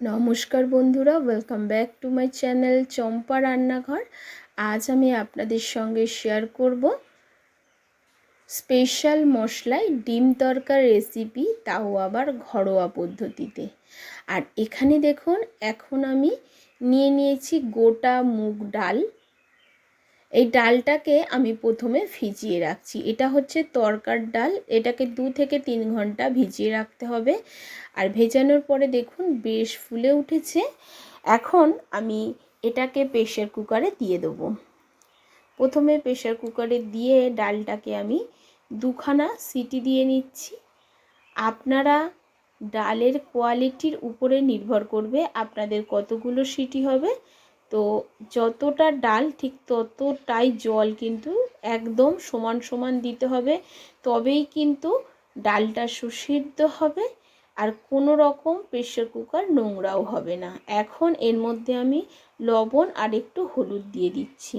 নমস্কার বন্ধুরা welcome back to my channel Champa Rannaghar. আজ আমি আপনাদের সঙ্গে শেয়ার করব স্পেশাল মশলায় ডিম তরকার রেসিপি তাও আবার ঘরোয়া পদ্ধতিতে। আর এখানে দেখুন, এখন আমি নিয়ে নিয়েছি গোটা মুগ ডাল। এই ডালটাকে আমি প্রথমে ভিজিয়ে রাখছি। এটা হচ্ছে তরকার ডাল। এটাকে দু থেকে তিন ঘণ্টা ভিজিয়ে রাখতে হবে। আর ভেজানোর পরে দেখুন, বেশ ফুলে উঠেছে। এখন আমি এটাকে প্রেশার কুকারে দিয়ে দেবো। প্রথমে প্রেশার কুকারে দিয়ে ডালটাকে আমি দুখানা সিটি দিয়ে নিচ্ছি। আপনারা ডালের কোয়ালিটির উপরে নির্ভর করবে আপনাদের কতগুলো সিটি হবে। তো যতটা ডাল ঠিক ততটাই জল কিন্তু একদম সমান সমান দিতে হবে। তবেই কিন্তু ডালটা সুসিদ্ধ হবে আর কোনো রকম প্রেশার কুকার নোংরাও হবে না। এখন এর মধ্যে আমি লবণ আর একটু হলুদ দিয়ে দিচ্ছি।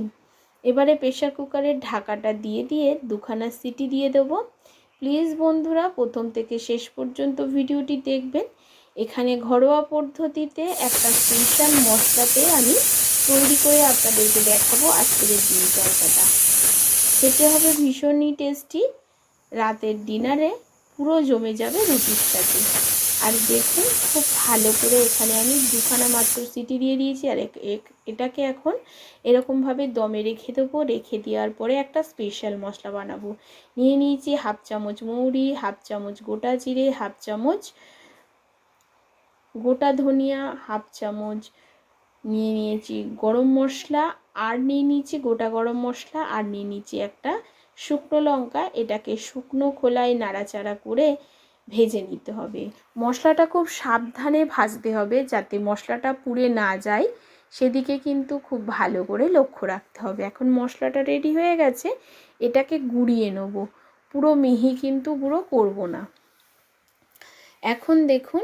এবারে প্রেশার কুকারের ঢাকাটা দিয়ে দিয়ে দুখানা সিটি দিয়ে দেবো। প্লিজ বন্ধুরা, প্রথম থেকে শেষ পর্যন্ত ভিডিওটি দেখবেন। এখানে ঘরোয়া পদ্ধতিতে একটা স্পেশাল মশলাতে আমি তৈরি করে আপনাদেরকে দেখাবো আজকের ডিম তরকাটা। খেতে হবে ভীষণই টেস্টি রাতের ডিনারে পুরো জমে যাবে রুটির সাথে আর দেখুন, খুব ভালো করে এখানে আমি দুখানা মাত্র সিটি দিয়ে দিয়েছি। আর এটাকে এখন এরকমভাবে দমে রেখে দেবো। রেখে দেওয়ার পরে একটা স্পেশাল মশলা বানাবো। নিয়ে নিয়েছি হাফ চামচ মৌরি, হাফ চামচ গোটা জিরে, হাফ চামচ গোটা ধনিয়া, হাফ চামচ নিয়ে নিয়েছি গরম মশলা আর নিয়ে নিয়েছি গোটা গরম মশলা আর নিয়ে নিয়েছি একটা শুকনো লঙ্কা। এটাকে শুকনো খোলায় নাড়াচাড়া করে ভেজে নিতে হবে। মশলাটা খুব সাবধানে ভাজতে হবে যাতে মশলাটা পুড়ে না যায়। সেদিকে কিন্তু খুব ভালো করে লক্ষ্য রাখতে হবে। এখন মশলাটা রেডি হয়ে গেছে, এটাকে গুঁড়িয়ে নেব। পুরো মিহি কিন্তু গুঁড়ো করব না। এখন দেখুন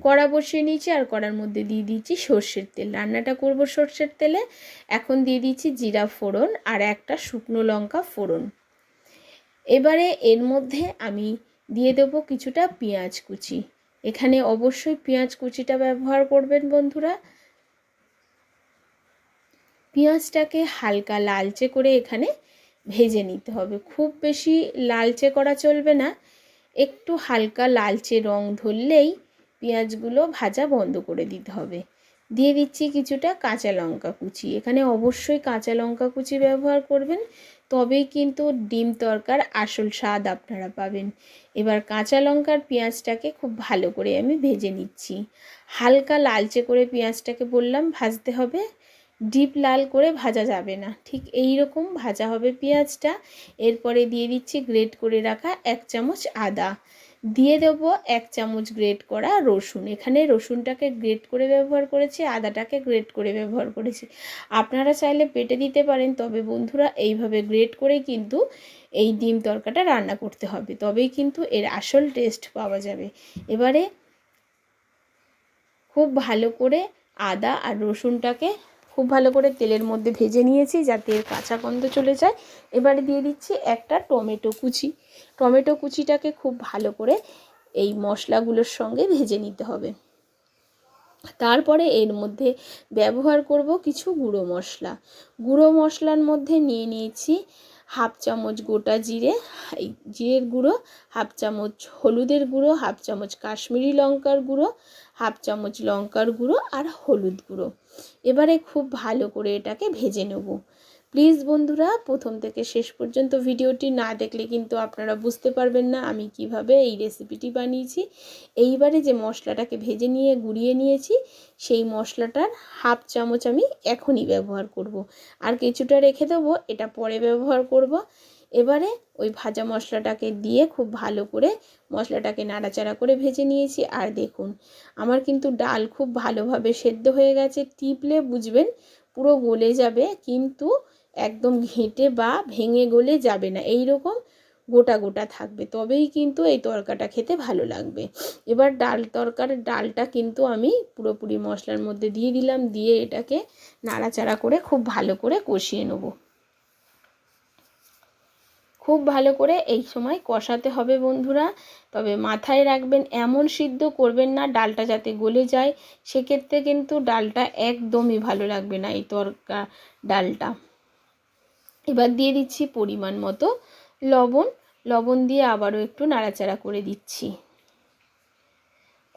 কড়া বসিয়ে নিয়েছি আর কড়ার মধ্যে দিয়ে দিয়েছি সর্ষের তেল। রান্নাটা করব সর্ষের তেলে। এখন দিয়ে দিচ্ছি জিরা ফোড়ন আর একটা শুকনো লঙ্কা ফোড়ন। এবারে এর মধ্যে আমি দিয়ে দেব কিছুটা পেঁয়াজ কুচি। এখানে অবশ্যই পেঁয়াজ কুচিটা ব্যবহার করবেন বন্ধুরা। পেঁয়াজটাকে হালকা লালচে করে এখানে ভেজে নিতে হবে। খুব বেশি লালচে করা চলবে না। একটু হালকা লালচে রং ধরলেই পেঁয়াজগুলো ভাজা বন্ধ করে দিতে হবে। দিয়ে দিচ্ছি কিছুটা কাঁচা লঙ্কা কুচি। এখানে অবশ্যই কাঁচা লঙ্কা কুচি ব্যবহার করবেন, তবেই কিন্তু ডিম তরকার আসল স্বাদ আপনারা পাবেন। এবার কাঁচা লঙ্কার পেঁয়াজটাকে খুব ভালো করে আমি ভেজে নিচ্ছি। হালকা লালচে করে পেঁয়াজটাকে বললাম, ভাজতে হবে। ডিপ লাল করে ভাজা যাবে না। ঠিক এই রকম ভাজা হবে পেঁয়াজটা। এরপরে দিয়ে দিচ্ছি গ্রেট করে রাখা এক চামচ আদা। দিয়ে দেব এক চামচ গ্রেট করা রসুন। এখানে রসুনটাকে গ্রেট করে ব্যবহার করেছি, আদাটাকে গ্রেট করে ব্যবহার করেছি। আপনারা চাইলে পেটে দিতে পারেন, তবে বন্ধুরা এইভাবে গ্রেট করে কিন্তু এই ডিম তরকাটা রান্না করতে হবে। তবেই কিন্তু এর আসল টেস্ট পাওয়া যাবে। এবারে খুব ভালো করে আদা আর রসুনটাকে খুব ভালো করে তেলের মধ্যে ভেজে নিয়েছি যাতে এর কাঁচা গন্ধ চলে যায়। এবারে দিয়ে দিচ্ছি একটা টমেটো কুচি। টমেটো কুচিটাকে খুব ভালো করে এই মশলাগুলোর সঙ্গে ভেজে নিতে হবে। তারপরে এর মধ্যে ব্যবহার করব কিছু গুঁড়ো মশলা। গুঁড়ো মশলার মধ্যে নিয়ে নিয়েছি হাফ চামচ গোটা জিরে জিরের গুঁড়ো, হাফ চামচ হলুদের গুঁড়ো, হাফ চামচ কাশ্মীরি লঙ্কার গুঁড়ো হাফ চামচ লঙ্কার গুঁড়ো আর হলুদ গুঁড়ো এবারে খুব ভালো করে এটাকে ভেজে নেব প্লিজ বন্ধুরা, প্রথম থেকে শেষ পর্যন্ত ভিডিওটি না দেখলে কিন্তু আপনারা বুঝতে পারবেন না আমি কীভাবে এই রেসিপিটি বানিয়েছি এইবারে যে মশলাটাকে ভেজে নিয়ে গুঁড়িয়ে নিয়েছি, সেই মশলাটার হাফ চামচ আমি এখনই ব্যবহার করব। আর কিছুটা রেখে দেবো, এটা পরে ব্যবহার করব। এবারে ওই ভাজা মশলাটাকে দিয়ে খুব ভালো করে মশলাটাকে নাড়াচাড়া করে ভেজে নিয়েছি। আর দেখুন, আমার কিন্তু ডাল খুব ভালোভাবে সেদ্ধ হয়ে গেছে। টিপলে বুঝবেন পুরো গলে যাবে, কিন্তু একদম ঘেঁটে বা ভেঙে গলে যাবে না। এই রকম গোটা গোটা থাকবে। তবেই কিন্তু এই তরকাটা খেতে ভালো লাগবে। এবার ডাল তরকার ডালটা কিন্তু আমি পুরোপুরি মশলার মধ্যে দিয়ে দিলাম। দিয়ে এটাকে নাড়াচাড়া করে খুব ভালো করে কষিয়ে নেব। খুব ভালো করে এই সময় কষাতে হবে বন্ধুরা। তবে মাথায় রাখবেন, এমন সিদ্ধ করবেন না, ডালটা যাতে গলে যায়। সেক্ষেত্রে কিন্তু ডালটা একদমই ভালো লাগবে না এই তরকা ডালটা। এবার দিয়ে দিচ্ছি পরিমাণ মতো লবণ। লবণ দিয়ে আবারও একটু নাড়াচাড়া করে দিচ্ছি।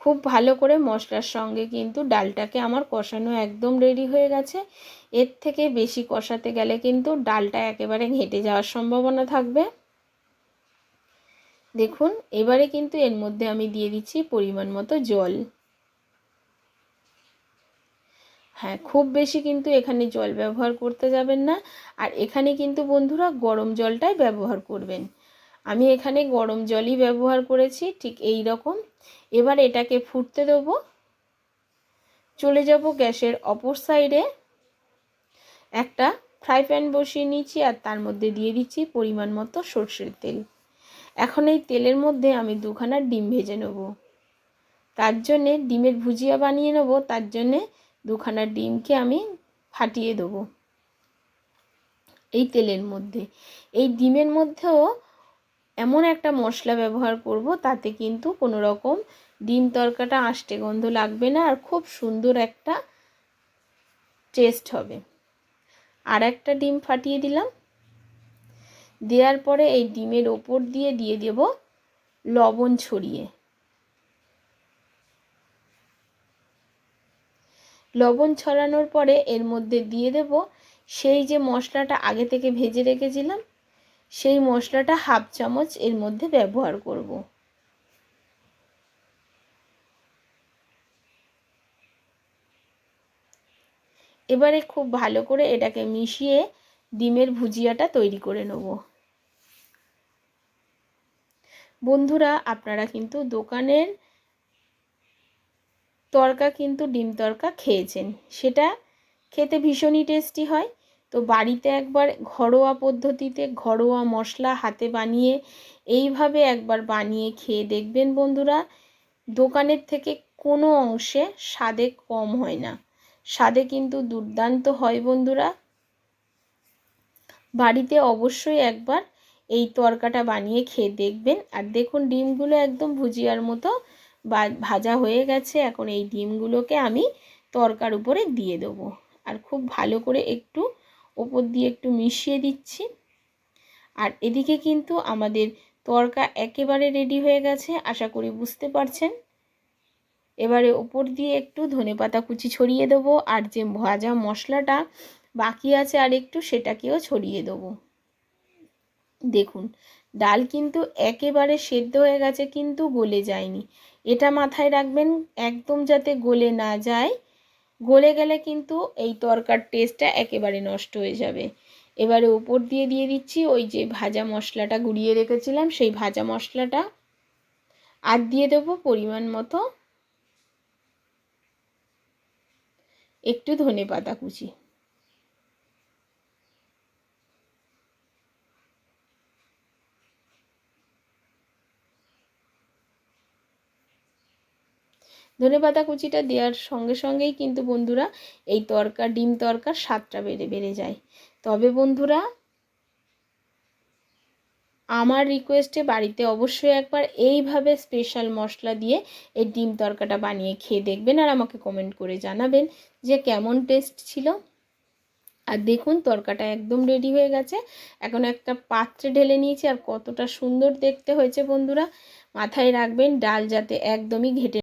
খুব ভালো করে মশলার সঙ্গে কিন্তু ডালটাকে আমার কষানো একদম রেডি হয়ে গেছে। এর থেকে বেশি কষাতে গেলে কিন্তু ডালটা একেবারে ঘেটে যাওয়ার সম্ভাবনা থাকবে। দেখুন, এবারে কিন্তু এর মধ্যে আমি দিয়ে দিচ্ছি পরিমাণ মতো জল। হ্যাঁ খুব বেশি কিন্তু এখানে জল ব্যবহার করতে যাবেন না। আর এখানে কিন্তু বন্ধুরা গরম জলটাই ব্যবহার করবেন। আমি এখানে গরম জলই ব্যবহার করেছি, ঠিক এই রকম। এবার এটাকে ফুটতে দেবো। চলে যাব গ্যাসের অপর সাইডে একটা ফ্রাই প্যান বসিয়ে নিচ্ছি আর তার মধ্যে দিয়ে দিচ্ছি পরিমাণ মতো সর্ষের তেল। এখন এই তেলের মধ্যে আমি দুখানা ডিম ভেজে নেব। তার জন্যে ডিমের ভুজিয়া বানিয়ে নেব, তার জন্যে দুখানা ডিমকে আমি ফাটিয়ে দেবো। এই তেলের মধ্যে। এই ডিমের মধ্যেও এমন একটা মশলা ব্যবহার করব, তাতে কিন্তু কোনো রকম ডিম তরকাটা আষ্টে গন্ধ লাগবে না আর খুব সুন্দর একটা টেস্ট হবে। আর একটা ডিম ফাটিয়ে দিলাম। দেওয়ার পরে এই ডিমের ওপর দিয়ে দিয়ে দেব লবণ ছড়িয়ে। লবণ ছড়ানোর পরে এর মধ্যে দিয়ে দেব সেই যে মশলাটা আগে থেকে ভেজে রেখেছিলাম সেই মশলাটা হাফ চামচ এর মধ্যে ব্যবহার করব। এবারে খুব ভালো করে এটাকে মিশিয়ে ডিমের ভুজিয়াটা তৈরি করে নেব। বন্ধুরা, আপনারা কিন্তু দোকানের তরকা কিন্তু ডিম তরকা খেয়েছেন। সেটা খেতে ভীষণই টেস্টি হয়। তো বাড়িতে একবার ঘরোয়া পদ্ধতিতে ঘরোয়া মশলা হাতে বানিয়ে এইভাবে একবার বানিয়ে খেয়ে দেখবেন বন্ধুরা, দোকানের থেকে কোনো অংশে স্বাদে কম হয় না। স্বাদে কিন্তু দুর্দান্ত হয় বন্ধুরা। বাড়িতে অবশ্যই একবার এই তরকাটা বানিয়ে খেয়ে দেখবেন। আর দেখুন, ডিমগুলো একদম ভুজিয়ার মতো ভাজা হয়ে গেছে। এখন এই ডিমগুলোকে আমি তরকার উপরে দিয়ে দেবো। আর খুব ভালো করে একটু ওপর দিয়ে একটু মিশিয়ে দিচ্ছি। আর এদিকে কিন্তু আমাদের তরকা একেবারে রেডি হয়ে গেছে, আশা করি বুঝতে পারছেন। এবারে ওপর দিয়ে একটু ধনে পাতা কুচি ছড়িয়ে দেবো, আর যে ভাজা মশলাটা বাকি আছে আর একটু সেটাকেও ছড়িয়ে দেবো। দেখুন, ডাল কিন্তু একেবারে সেদ্ধ হয়ে গেছে কিন্তু গলে যায়নি। এটা মাথায় রাখবেন, একদম যাতে গলে না যায় গলে গেলে কিন্তু এই তরকার টেস্টটা একেবারে নষ্ট হয়ে যাবে। এবারে উপর দিয়ে দিয়ে দিচ্ছি ওই যে ভাজা মশলাটা গুঁড়িয়ে রেখেছিলাম, সেই ভাজা মশলাটা। আর দিয়ে দেবো পরিমাণ মতো একটু ধনে পাতা কুচি। ধনে পাতা কুচিটা দেওয়ার সঙ্গে সঙ্গেই কিন্তু বন্ধুরা এই তরকা, ডিম তরকার স্বাদটা বেড়ে বেড়ে যায়। তবে বন্ধুরা, আমার রিকোয়েস্টে বাড়িতে অবশ্যই একবার এইভাবে স্পেশাল মশলা দিয়ে এই ডিম তরকাটা বানিয়ে খেয়ে দেখবেন আর আমাকে কমেন্ট করে জানাবেন যে কেমন টেস্ট ছিল। আর দেখুন, তরকাটা একদম রেডি হয়ে গেছে। এখন একটা পাত্রে ঢেলে নিয়েছি আর কতটা সুন্দর দেখতে হয়েছে বন্ধুরা। মাথায় রাখবেন, ডাল যাতে একদমই ঘেটে